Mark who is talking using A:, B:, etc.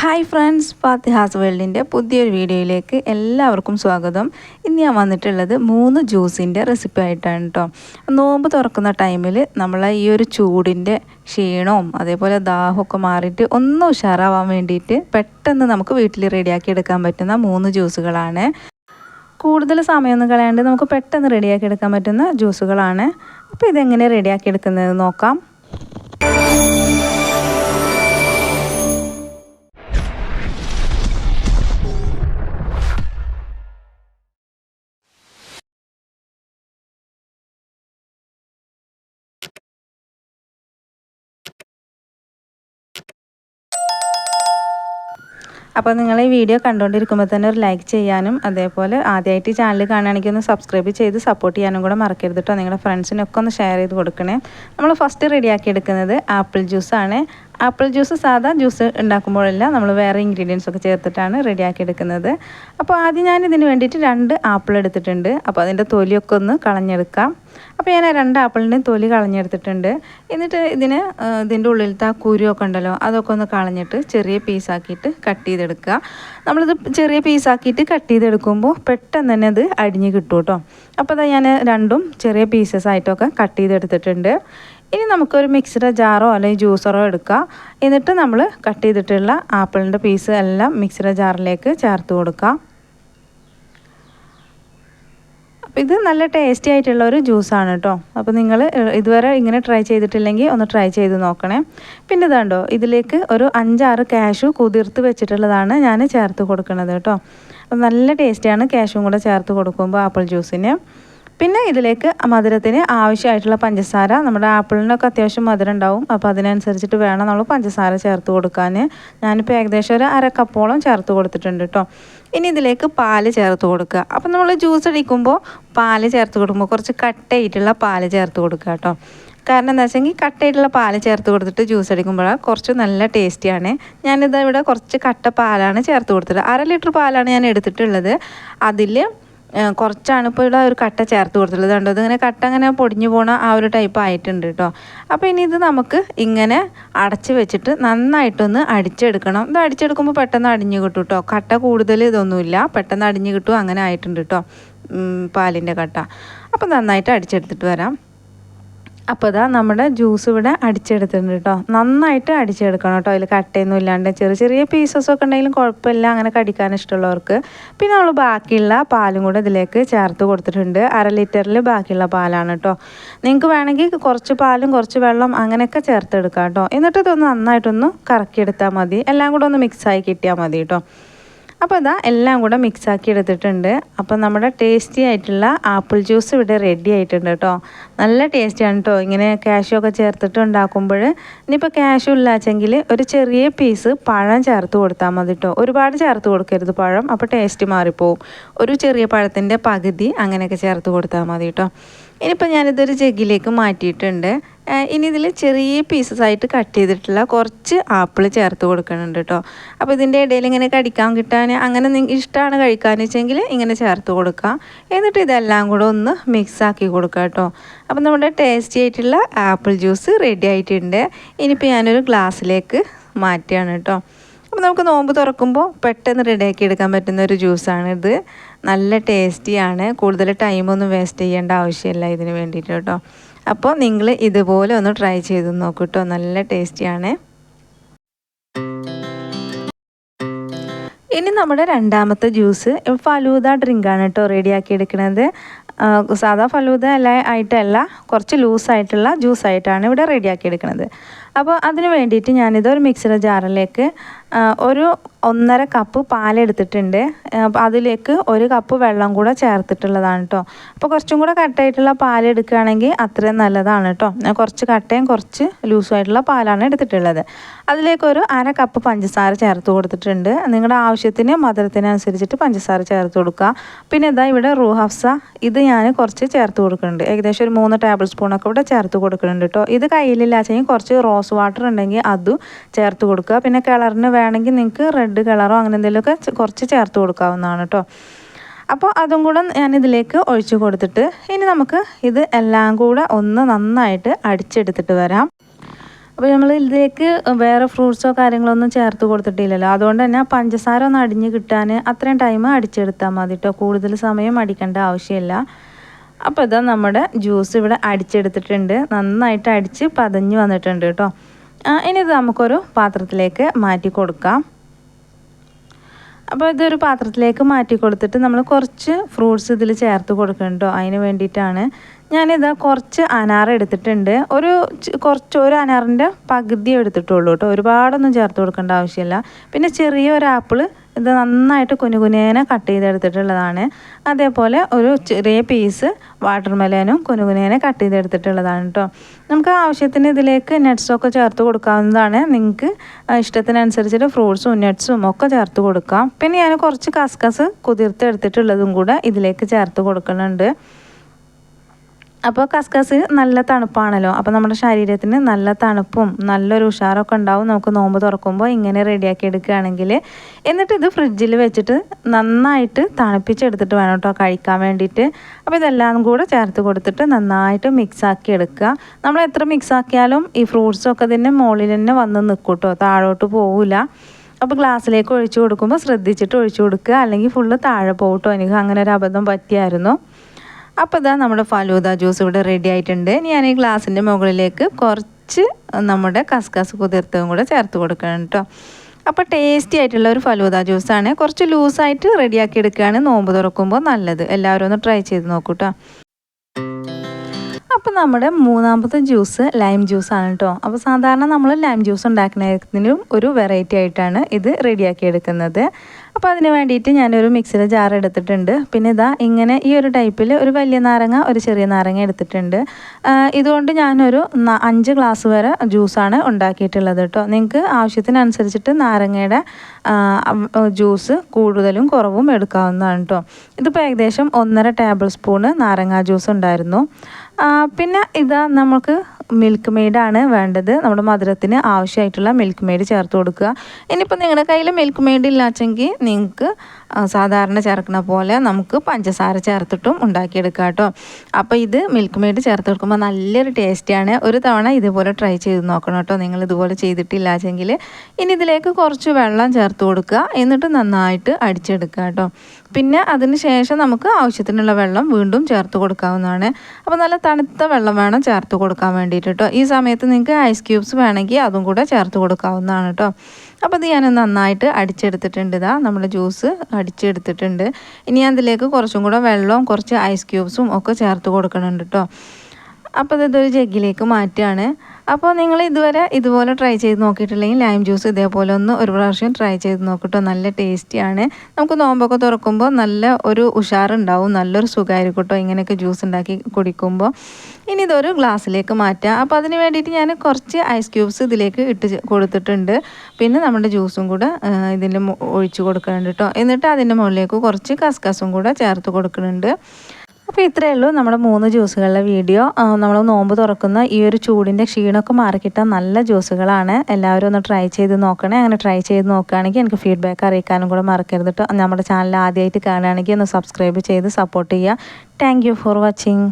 A: hi friends ഫാത്തിഹാസ് വേൾഡിൻ്റെ പുതിയൊരു വീഡിയോയിലേക്ക് എല്ലാവർക്കും സ്വാഗതം ഇന്ന് ഞാൻ വന്നിട്ടുള്ളത് മൂന്ന് ജ്യൂസിൻ്റെ റെസിപ്പി ആയിട്ടാണ് കേട്ടോ നോമ്പ് തുറക്കുന്ന ടൈമിൽ നമ്മൾ ഈ ഒരു ചൂടിൻ്റെ ക്ഷീണവും അതേപോലെ ദാഹമൊക്കെ മാറിയിട്ട് ഒന്ന് ഉഷാറാവാൻ വേണ്ടിയിട്ട് പെട്ടെന്ന് നമുക്ക് വീട്ടിൽ റെഡിയാക്കി എടുക്കാൻ പറ്റുന്ന മൂന്ന് ജ്യൂസുകളാണ് കൂടുതൽ സമയമൊന്നും കളയാണ്ട് നമുക്ക് പെട്ടെന്ന് റെഡിയാക്കി എടുക്കാൻ പറ്റുന്ന ജ്യൂസുകളാണ് അപ്പോൾ ഇതെങ്ങനെ റെഡിയാക്കി എടുക്കുന്നത് നോക്കാം അപ്പോൾ നിങ്ങൾ ഈ വീഡിയോ കണ്ടുകൊണ്ടിരിക്കുമ്പോൾ തന്നെ ഒരു ലൈക്ക് ചെയ്യാനും അതേപോലെ ആദ്യമായിട്ട് ചാനൽ കാണുകയാണെങ്കിൽ ഒന്ന് സബ്സ്ക്രൈബ് ചെയ്ത് സപ്പോർട്ട് ചെയ്യാനും കൂടെ മറക്കരുത് കേട്ടോ നിങ്ങളുടെ ഫ്രണ്ട്സിനൊക്കെ ഒന്ന് ഷെയർ ചെയ്ത് കൊടുക്കണേ നമ്മൾ ഫസ്റ്റ് റെഡിയാക്കി എടുക്കുന്നത് ആപ്പിൾ ജ്യൂസാണ് ആപ്പിൾ ജ്യൂസ് സാധാ ജ്യൂസ് ഉണ്ടാക്കുമ്പോഴെല്ലാം നമ്മൾ വേറെ ഇൻഗ്രീഡിയൻസ് ഒക്കെ ചേർത്തിട്ടാണ് റെഡിയാക്കി എടുക്കുന്നത് അപ്പോൾ ആദ്യം ഞാൻ ഇതിന് വേണ്ടിയിട്ട് രണ്ട് ആപ്പിൾ എടുത്തിട്ടുണ്ട് അപ്പോൾ അതിൻ്റെ തൊലിയൊക്കെ ഒന്ന് കളഞ്ഞെടുക്കാം അപ്പോൾ ഞാൻ ആ രണ്ട് ആപ്പിളിൻ്റെയും തൊലി കളഞ്ഞെടുത്തിട്ടുണ്ട് എന്നിട്ട് ഇതിന് ഇതിൻ്റെ ഉള്ളിലത്തെ ആ കുരുവൊക്കെ ഉണ്ടല്ലോ അതൊക്കെ ഒന്ന് കളഞ്ഞിട്ട് ചെറിയ പീസാക്കിയിട്ട് കട്ട് ചെയ്തെടുക്കുക നമ്മളിത് ചെറിയ പീസാക്കിയിട്ട് കട്ട് ചെയ്തെടുക്കുമ്പോൾ പെട്ടെന്ന് തന്നെ അത് അടിഞ്ഞ് കിട്ടും കേട്ടോ അപ്പോൾ അതാ ഞാൻ രണ്ടും ചെറിയ പീസസ് ആയിട്ടൊക്കെ കട്ട് ചെയ്തെടുത്തിട്ടുണ്ട് ഇനി നമുക്കൊരു മിക്സിയുടെ ജാറോ അല്ലെങ്കിൽ ജ്യൂസറോ എടുക്കുക എന്നിട്ട് നമ്മൾ കട്ട് ചെയ്തിട്ടുള്ള ആപ്പിളിൻ്റെ പീസ് എല്ലാം മിക്സിയുടെ ജാറിലേക്ക് ചേർത്ത് കൊടുക്കാം അപ്പോൾ ഇത് നല്ല ടേസ്റ്റി ആയിട്ടുള്ള ഒരു ജ്യൂസാണ് കേട്ടോ അപ്പോൾ നിങ്ങൾ ഇതുവരെ ഇങ്ങനെ ട്രൈ ചെയ്തിട്ടില്ലെങ്കിൽ ഒന്ന് ട്രൈ ചെയ്ത് നോക്കണേ പിന്നെ ഇതാണ്ടോ ഇതിലേക്ക് ഒരു അഞ്ചാറ് കാഷു കുതിർത്ത് വെച്ചിട്ടുള്ളതാണ് ഞാൻ ചേർത്ത് കൊടുക്കുന്നത് കേട്ടോ അപ്പോൾ നല്ല ടേസ്റ്റിയാണ് ക്യാഷും കൂടെ ചേർത്ത് കൊടുക്കുമ്പോൾ ആപ്പിൾ ജ്യൂസിന് പിന്നെ ഇതിലേക്ക് മധുരത്തിന് ആവശ്യമായിട്ടുള്ള പഞ്ചസാര നമ്മുടെ ആപ്പിളിനൊക്കെ അത്യാവശ്യം മധുരം ഉണ്ടാവും അപ്പോൾ അതിനനുസരിച്ചിട്ട് വേണം നമ്മൾ പഞ്ചസാര ചേർത്ത് കൊടുക്കാൻ ഞാനിപ്പോൾ ഏകദേശം ഒരു അരക്കപ്പോളം ചേർത്ത് കൊടുത്തിട്ടുണ്ട് കേട്ടോ ഇനി ഇതിലേക്ക് പാല് ചേർത്ത് കൊടുക്കുക അപ്പം നമ്മൾ ജ്യൂസ് അടിക്കുമ്പോൾ പാല് ചേർത്ത് കൊടുക്കുമ്പോൾ കുറച്ച് കട്ടയായിട്ടുള്ള പാല് ചേർത്ത് കൊടുക്കുക കേട്ടോ കാരണം എന്താ വെച്ചെങ്കിൽ കട്ടയായിട്ടുള്ള പാല് ചേർത്ത് കൊടുത്തിട്ട് ജ്യൂസ് അടിക്കുമ്പോൾ കുറച്ച് നല്ല ടേസ്റ്റിയാണ് ഞാനിത് ഇവിടെ കുറച്ച് കട്ട പാലാണ് ചേർത്ത് കൊടുത്തത് അര ലിറ്റർ പാലാണ് ഞാൻ എടുത്തിട്ടുള്ളത് അതിൽ കുറച്ചാണ് ഇപ്പോൾ ഇവിടെ ഒരു കട്ട ചേർത്ത് കൊടുത്തിട്ടുള്ളത് കണ്ടോ ഇതിങ്ങനെ കട്ട ഇങ്ങനെ പൊടിഞ്ഞു പോണ ആ ഒരു ടൈപ്പ് ആയിട്ടുണ്ട് കേട്ടോ അപ്പോൾ ഇനി ഇത് നമുക്ക് ഇങ്ങനെ അടച്ച് വെച്ചിട്ട് നന്നായിട്ടൊന്ന് അടിച്ചെടുക്കണം ഇത് അടിച്ചെടുക്കുമ്പോൾ പെട്ടെന്ന് അടിഞ്ഞു കിട്ടും കേട്ടോ കട്ട കൂടുതൽ ഇതൊന്നുമില്ല പെട്ടെന്ന് അടിഞ്ഞു കിട്ടും അങ്ങനെ ആയിട്ടുണ്ട് കേട്ടോ പാലിൻ്റെ കട്ട അപ്പോൾ നന്നായിട്ട് അടിച്ചെടുത്തിട്ട് വരാം അപ്പോൾ ഇതാ നമ്മുടെ ജ്യൂസ് ഇവിടെ അടിച്ചെടുത്തിട്ടുണ്ട് കേട്ടോ നന്നായിട്ട് അടിച്ചെടുക്കണം കേട്ടോ അതിൽ കട്ടയൊന്നും ഇല്ലാണ്ട് ചെറിയ ചെറിയ പീസസൊക്കെ ഉണ്ടെങ്കിലും കുഴപ്പമില്ല അങ്ങനെ കടിക്കാൻ ഇഷ്ടമുള്ളവർക്ക് പിന്നെ നമ്മൾ ബാക്കിയുള്ള പാലും കൂടെ ഇതിലേക്ക് ചേർത്ത് കൊടുത്തിട്ടുണ്ട് അര ലിറ്ററിൽ ബാക്കിയുള്ള പാലാണ് കേട്ടോ നിങ്ങൾക്ക് വേണമെങ്കിൽ കുറച്ച് പാലും കുറച്ച് വെള്ളം അങ്ങനെയൊക്കെ ചേർത്തെടുക്കാം കേട്ടോ എന്നിട്ട് ഇതൊന്ന് നന്നായിട്ടൊന്ന് കറക്കിയെടുത്താൽ മതി എല്ലാം കൂടെ ഒന്ന് മിക്സായി കിട്ടിയാൽ മതി കേട്ടോ അപ്പോൾ അതാ എല്ലാം കൂടെ ആക്കി എടുത്തിട്ടുണ്ട് അപ്പോൾ നമ്മുടെ ടേസ്റ്റി ആയിട്ടുള്ള ആപ്പിൾ ജ്യൂസ് ഇവിടെ റെഡി ആയിട്ടുണ്ട് കേട്ടോ നല്ല ടേസ്റ്റിയാണ് കേട്ടോ ഇങ്ങനെ കാഷ്യൂ ഒക്കെ ചേർത്തിട്ട് ഉണ്ടാക്കുമ്പോൾ ഇനിയിപ്പോൾ കാഷ്യൂ ഇല്ലാച്ചെങ്കിൽ ഒരു ചെറിയ പീസ് പഴം ചേർത്ത് കൊടുത്താൽ മതി കേട്ടോ ഒരുപാട് ചേർത്ത് കൊടുക്കരുത് പഴം അപ്പോൾ ടേസ്റ്റ് മാറിപ്പോവും ഒരു ചെറിയ പഴത്തിൻ്റെ പകുതി അങ്ങനെയൊക്കെ ചേർത്ത് കൊടുത്താൽ മതി കേട്ടോ ഇനിയിപ്പോൾ ഞാനിതൊരു ജഗ്ഗിലേക്ക് മാറ്റിയിട്ടുണ്ട് ഇനി ഇതിൽ ചെറിയ പീസസ് ആയിട്ട് കട്ട് ചെയ്തിട്ടുള്ള കുറച്ച് ആപ്പിൾ ചേർത്ത് കൊടുക്കുന്നുണ്ട് കേട്ടോ അപ്പോൾ ഇതിൻ്റെ ഇടയിൽ ഇങ്ങനെ കടിക്കാൻ കിട്ടാൻ അങ്ങനെ ഇഷ്ടമാണ് കഴിക്കാമെന്ന് വെച്ചെങ്കിൽ ഇങ്ങനെ ചേർത്ത് കൊടുക്കാം എന്നിട്ട് ഇതെല്ലാം കൂടെ ഒന്ന് മിക്സ് ആക്കി കൊടുക്കുക കേട്ടോ അപ്പോൾ നമ്മുടെ ടേസ്റ്റി ആയിട്ടുള്ള ആപ്പിൾ ജ്യൂസ് റെഡി ആയിട്ടുണ്ട് ഇനിയിപ്പോൾ ഞാനൊരു ഗ്ലാസ്സിലേക്ക് മാറ്റുകയാണ് കേട്ടോ അപ്പോൾ നമുക്ക് നോമ്പ് തുറക്കുമ്പോൾ പെട്ടെന്ന് റെഡിയാക്കി എടുക്കാൻ പറ്റുന്ന ഒരു ജ്യൂസാണ് ഇത് നല്ല ടേസ്റ്റിയാണ് കൂടുതൽ ടൈമൊന്നും വേസ്റ്റ് ചെയ്യേണ്ട ആവശ്യമില്ല ഇതിന് വേണ്ടിയിട്ട് കേട്ടോ അപ്പോൾ നിങ്ങൾ ഇതുപോലെ ഒന്ന് ട്രൈ ചെയ്ത് നോക്കൂട്ടോ നല്ല ടേസ്റ്റിയാണ് ഇനി നമ്മുടെ രണ്ടാമത്തെ ജ്യൂസ് ഫലൂദ ഡ്രിങ്കാണ് കേട്ടോ റെഡിയാക്കി എടുക്കുന്നത് സാധാ ഫലൂദ അല്ല ആയിട്ടല്ല കുറച്ച് ലൂസായിട്ടുള്ള ജ്യൂസായിട്ടാണ് ഇവിടെ റെഡിയാക്കി എടുക്കുന്നത് അപ്പോൾ അതിന് വേണ്ടിയിട്ട് ഞാനിത് ഒരു മിക്സർ ജാറിലേക്ക് ഒരു ഒന്നര കപ്പ് പാലെടുത്തിട്ടുണ്ട് അതിലേക്ക് ഒരു കപ്പ് വെള്ളം കൂടെ ചേർത്തിട്ടുള്ളതാണ് കേട്ടോ അപ്പോൾ കുറച്ചും കൂടെ കട്ടായിട്ടുള്ള പാൽ എടുക്കുകയാണെങ്കിൽ അത്രയും നല്ലതാണ് കേട്ടോ കുറച്ച് കട്ടയും കുറച്ച് ലൂസുമായിട്ടുള്ള പാലാണ് എടുത്തിട്ടുള്ളത് അതിലേക്ക് ഒരു അര കപ്പ് പഞ്ചസാര ചേർത്ത് കൊടുത്തിട്ടുണ്ട് നിങ്ങളുടെ ആവശ്യത്തിന് മധുരത്തിനനുസരിച്ചിട്ട് പഞ്ചസാര ചേർത്ത് കൊടുക്കുക പിന്നെ ഇതാ ഇവിടെ റൂഹഫ്സ ഇത് ഞാൻ കുറച്ച് ചേർത്ത് കൊടുക്കുന്നുണ്ട് ഏകദേശം ഒരു മൂന്ന് ടേബിൾ സ്പൂണൊക്കെ ഇവിടെ ചേർത്ത് കൊടുക്കുന്നുണ്ട് കേട്ടോ ഇത് കയ്യിലില്ലാച്ചെങ്കിൽ കുറച്ച് റോ റോസ് വാട്ടർ ഉണ്ടെങ്കിൽ അതും ചേർത്ത് കൊടുക്കുക പിന്നെ കളറിന് വേണമെങ്കിൽ നിങ്ങൾക്ക് റെഡ് കളറോ അങ്ങനെ എന്തെങ്കിലുമൊക്കെ കുറച്ച് ചേർത്ത് കൊടുക്കാവുന്നതാണ് കേട്ടോ അപ്പോൾ അതും കൂടെ ഞാൻ ഇതിലേക്ക് ഒഴിച്ചു കൊടുത്തിട്ട് ഇനി നമുക്ക് ഇത് എല്ലാം കൂടെ ഒന്ന് നന്നായിട്ട് അടിച്ചെടുത്തിട്ട് വരാം അപ്പോൾ നമ്മൾ ഇതിലേക്ക് വേറെ ഫ്രൂട്ട്സോ കാര്യങ്ങളൊന്നും ചേർത്ത് കൊടുത്തിട്ടില്ലല്ലോ അതുകൊണ്ട് തന്നെ പഞ്ചസാര ഒന്ന് അടിഞ്ഞ് കിട്ടാൻ അത്രയും ടൈം അടിച്ചെടുത്താൽ മതി കേട്ടോ കൂടുതൽ സമയം അടിക്കേണ്ട ആവശ്യമില്ല അപ്പോൾ ഇതാ നമ്മുടെ ജ്യൂസ് ഇവിടെ അടിച്ചെടുത്തിട്ടുണ്ട് നന്നായിട്ട് അടിച്ച് പതഞ്ഞ് വന്നിട്ടുണ്ട് കേട്ടോ ഇനി ഇത് നമുക്കൊരു പാത്രത്തിലേക്ക് മാറ്റി കൊടുക്കാം അപ്പോൾ ഇതൊരു പാത്രത്തിലേക്ക് മാറ്റി കൊടുത്തിട്ട് നമ്മൾ കുറച്ച് ഫ്രൂട്ട്സ് ഇതിൽ ചേർത്ത് കൊടുക്കുന്നുണ്ടോ അതിന് വേണ്ടിയിട്ടാണ് ഞാനിത് കുറച്ച് അനാർ എടുത്തിട്ടുണ്ട് ഒരു കുറച്ച് ഒരു അനാറിൻ്റെ പകുതി എടുത്തിട്ടുള്ളൂ കേട്ടോ ഒരുപാടൊന്നും ചേർത്ത് കൊടുക്കേണ്ട ആവശ്യമില്ല പിന്നെ ചെറിയ ഒരു ആപ്പിൾ ഇത് നന്നായിട്ട് കുനുകുനേനെ കട്ട് ചെയ്തെടുത്തിട്ടുള്ളതാണ് അതേപോലെ ഒരു ചെറിയ പീസ് വാട്ടർ മെലനും കുനുകുനേനെ കട്ട് ചെയ്തെടുത്തിട്ടുള്ളതാണ് കേട്ടോ നമുക്ക് ആവശ്യത്തിന് ഇതിലേക്ക് നട്ട്സൊക്കെ ചേർത്ത് കൊടുക്കാവുന്നതാണ് നിങ്ങൾക്ക് ഇഷ്ടത്തിനനുസരിച്ചിട്ട് ഫ്രൂട്ട്സും നട്ട്സും ഒക്കെ ചേർത്ത് കൊടുക്കാം പിന്നെ ഞാൻ കുറച്ച് കസ്കസ് കുതിർത്തെടുത്തിട്ടുള്ളതും കൂടെ ഇതിലേക്ക് ചേർത്ത് കൊടുക്കുന്നുണ്ട് അപ്പോൾ കസ്കസ് നല്ല തണുപ്പാണല്ലോ അപ്പോൾ നമ്മുടെ ശരീരത്തിന് നല്ല തണുപ്പും നല്ലൊരു ഉഷാറൊക്കെ ഉണ്ടാവും നമുക്ക് നോമ്പ് തുറക്കുമ്പോൾ ഇങ്ങനെ റെഡിയാക്കി എടുക്കുകയാണെങ്കിൽ എന്നിട്ട് ഇത് ഫ്രിഡ്ജിൽ വെച്ചിട്ട് നന്നായിട്ട് തണുപ്പിച്ചെടുത്തിട്ട് വേണം കേട്ടോ കഴിക്കാൻ വേണ്ടിയിട്ട് അപ്പോൾ ഇതെല്ലാം കൂടെ ചേർത്ത് കൊടുത്തിട്ട് നന്നായിട്ട് മിക്സാക്കി എടുക്കുക നമ്മൾ എത്ര മിക്സാക്കിയാലും ഈ ഫ്രൂട്ട്സൊക്കെ തന്നെ മുകളിൽ തന്നെ വന്ന് നിൽക്കും താഴോട്ട് പോവില്ല അപ്പോൾ ഗ്ലാസ്സിലേക്ക് ഒഴിച്ചു കൊടുക്കുമ്പോൾ ശ്രദ്ധിച്ചിട്ട് ഒഴിച്ചു കൊടുക്കുക അല്ലെങ്കിൽ ഫുള്ള് താഴെ പോകട്ടോ എനിക്ക് അങ്ങനെ ഒരു അബദ്ധം പറ്റിയായിരുന്നു അപ്പോൾ ഇതാ നമ്മുടെ ഫലൂദ ജ്യൂസ് ഇവിടെ റെഡി ആയിട്ടുണ്ട് ഞാൻ ഈ ഗ്ലാസിൻ്റെ മുകളിലേക്ക് കുറച്ച് നമ്മുടെ കസ്കസ് കുതിർത്തതും കൂടെ ചേർത്ത് കൊടുക്കണം കേട്ടോ അപ്പോൾ ടേസ്റ്റി ആയിട്ടുള്ള ഒരു ഫലൂദ ജ്യൂസാണ് കുറച്ച് ലൂസായിട്ട് റെഡിയാക്കി എടുക്കുകയാണ് നോമ്പ് തുറക്കുമ്പോൾ നല്ലത് എല്ലാവരും ഒന്ന് ട്രൈ ചെയ്ത് നോക്കൂട്ടോ അപ്പോൾ നമ്മുടെ മൂന്നാമത്തെ ജ്യൂസ് ലൈം ജ്യൂസ് ആണ് കേട്ടോ അപ്പോൾ സാധാരണ നമ്മൾ ലൈം ജ്യൂസ് ഉണ്ടാക്കുന്നതിനും ഒരു വെറൈറ്റി ആയിട്ടാണ് ഇത് റെഡിയാക്കി എടുക്കുന്നത് അപ്പോൾ അതിന് വേണ്ടിയിട്ട് ഞാനൊരു മിക്സിയുടെ ജാർ എടുത്തിട്ടുണ്ട് പിന്നെ ഇതാ ഇങ്ങനെ ഈ ഒരു ടൈപ്പിൽ ഒരു വലിയ നാരങ്ങ ഒരു ചെറിയ നാരങ്ങ എടുത്തിട്ടുണ്ട് ഇതുകൊണ്ട് ഞാനൊരു അഞ്ച് ഗ്ലാസ് വരെ ജ്യൂസാണ് ഉണ്ടാക്കിയിട്ടുള്ളത് കേട്ടോ നിങ്ങൾക്ക് ആവശ്യത്തിനനുസരിച്ചിട്ട് നാരങ്ങയുടെ ജ്യൂസ് കൂടുതലും കുറവും എടുക്കാവുന്നതാണ് കേട്ടോ ഇതിപ്പോൾ ഏകദേശം ഒന്നര ടേബിൾ സ്പൂണ് നാരങ്ങ ജ്യൂസ് ഉണ്ടായിരുന്നു പിന്നെ ഇതാ നമുക്ക് മിൽക്ക് മെയ്ഡാണ് വേണ്ടത് നമ്മുടെ മധുരത്തിന് ആവശ്യമായിട്ടുള്ള മിൽക്ക് മെയ്ഡ് ചേർത്ത് കൊടുക്കുക ഇനിയിപ്പോൾ നിങ്ങളുടെ കയ്യിൽ മിൽക്ക് മെയ്ഡ് ഇല്ലാച്ചെങ്കിൽ നിങ്ങൾക്ക് സാധാരണ ചേർക്കുന്ന പോലെ നമുക്ക് പഞ്ചസാര ചേർത്തിട്ടും ഉണ്ടാക്കിയെടുക്കുക കേട്ടോ അപ്പോൾ ഇത് മിൽക്ക് മെയ്ഡ് ചേർത്ത് കൊടുക്കുമ്പോൾ നല്ലൊരു ടേസ്റ്റിയാണ് ഒരു തവണ ഇതുപോലെ ട്രൈ ചെയ്ത് നോക്കണം കേട്ടോ നിങ്ങൾ ഇതുപോലെ ചെയ്തിട്ടില്ലാച്ചെങ്കിൽ ഇനി ഇതിലേക്ക് കുറച്ച് വെള്ളം ചേർത്ത് കൊടുക്കുക എന്നിട്ട് നന്നായിട്ട് അടിച്ചെടുക്കുക കേട്ടോ പിന്നെ അതിന് ശേഷം നമുക്ക് ആവശ്യത്തിനുള്ള വെള്ളം വീണ്ടും ചേർത്ത് കൊടുക്കാവുന്നതാണ് അപ്പോൾ നല്ല തണുത്ത വെള്ളം വേണം ചേർത്ത് കൊടുക്കാൻ വേണ്ടി വേണ്ടിയിട്ട് കേട്ടോ ഈ സമയത്ത് നിങ്ങൾക്ക് ഐസ് ക്യൂബ്സ് വേണമെങ്കിൽ അതും കൂടെ ചേർത്ത് കൊടുക്കാവുന്നതാണ് കേട്ടോ അപ്പോൾ ഇത് ഞാൻ നന്നായിട്ട് അടിച്ചെടുത്തിട്ടുണ്ട് ഇതാ നമ്മൾ ജ്യൂസ് അടിച്ചെടുത്തിട്ടുണ്ട് ഇനി അതിലേക്ക് കുറച്ചും കൂടെ വെള്ളവും കുറച്ച് ഐസ് ക്യൂബ്സും ഒക്കെ ചേർത്ത് കൊടുക്കണുണ്ട് കേട്ടോ അപ്പോൾ ഇതൊരു ജഗ്ഗിലേക്ക് മാറ്റുകയാണ് അപ്പോൾ നിങ്ങൾ ഇതുവരെ ഇതുപോലെ ട്രൈ ചെയ്ത് നോക്കിയിട്ടില്ലെങ്കിൽ ലൈം ജ്യൂസ് ഇതേപോലെ ഒന്ന് ഒരു പ്രാവശ്യം ട്രൈ ചെയ്ത് നോക്കിട്ടോ നല്ല ടേസ്റ്റിയാണ് നമുക്ക് നോമ്പൊക്കെ തുറക്കുമ്പോൾ നല്ല ഒരു ഉഷാറുണ്ടാവും നല്ലൊരു സുഖമായിരിക്കും കേട്ടോ ഇങ്ങനെയൊക്കെ ജ്യൂസ് ഉണ്ടാക്കി കുടിക്കുമ്പോൾ ഇനി ഇതൊരു ഗ്ലാസ്സിലേക്ക് മാറ്റാം അപ്പോൾ അതിന് വേണ്ടിയിട്ട് ഞാൻ കുറച്ച് ഐസ് ക്യൂബ്സ് ഇതിലേക്ക് ഇട്ട് കൊടുത്തിട്ടുണ്ട് പിന്നെ നമ്മുടെ ജ്യൂസും കൂടെ ഇതിൻ്റെ ഒഴിച്ച് കൊടുക്കുന്നുണ്ട് കേട്ടോ എന്നിട്ട് അതിൻ്റെ മുകളിലേക്ക് കുറച്ച് കസ്കസും കൂടെ ചേർത്ത് കൊടുക്കുന്നുണ്ട് അപ്പോൾ ഇത്രയേ ഉള്ളൂ നമ്മുടെ മൂന്ന് ജ്യൂസുകളുടെ വീഡിയോ നമ്മൾ നോമ്പ് തുറക്കുന്ന ഈ ഒരു ചൂടിൻ്റെ ക്ഷീണമൊക്കെ മാറിക്കിട്ട നല്ല ജ്യൂസുകളാണ് എല്ലാവരും ഒന്ന് ട്രൈ ചെയ്ത് നോക്കണേ അങ്ങനെ ട്രൈ ചെയ്ത് നോക്കുകയാണെങ്കിൽ എനിക്ക് ഫീഡ്ബാക്ക് അറിയിക്കാനും കൂടെ മറക്കരുത് കേട്ടോ നമ്മുടെ ചാനൽ ആദ്യമായിട്ട് കാണുകയാണെങ്കിൽ ഒന്ന് സബ്സ്ക്രൈബ് ചെയ്ത് സപ്പോർട്ട് ചെയ്യുക താങ്ക് ഫോർ വാച്ചിങ്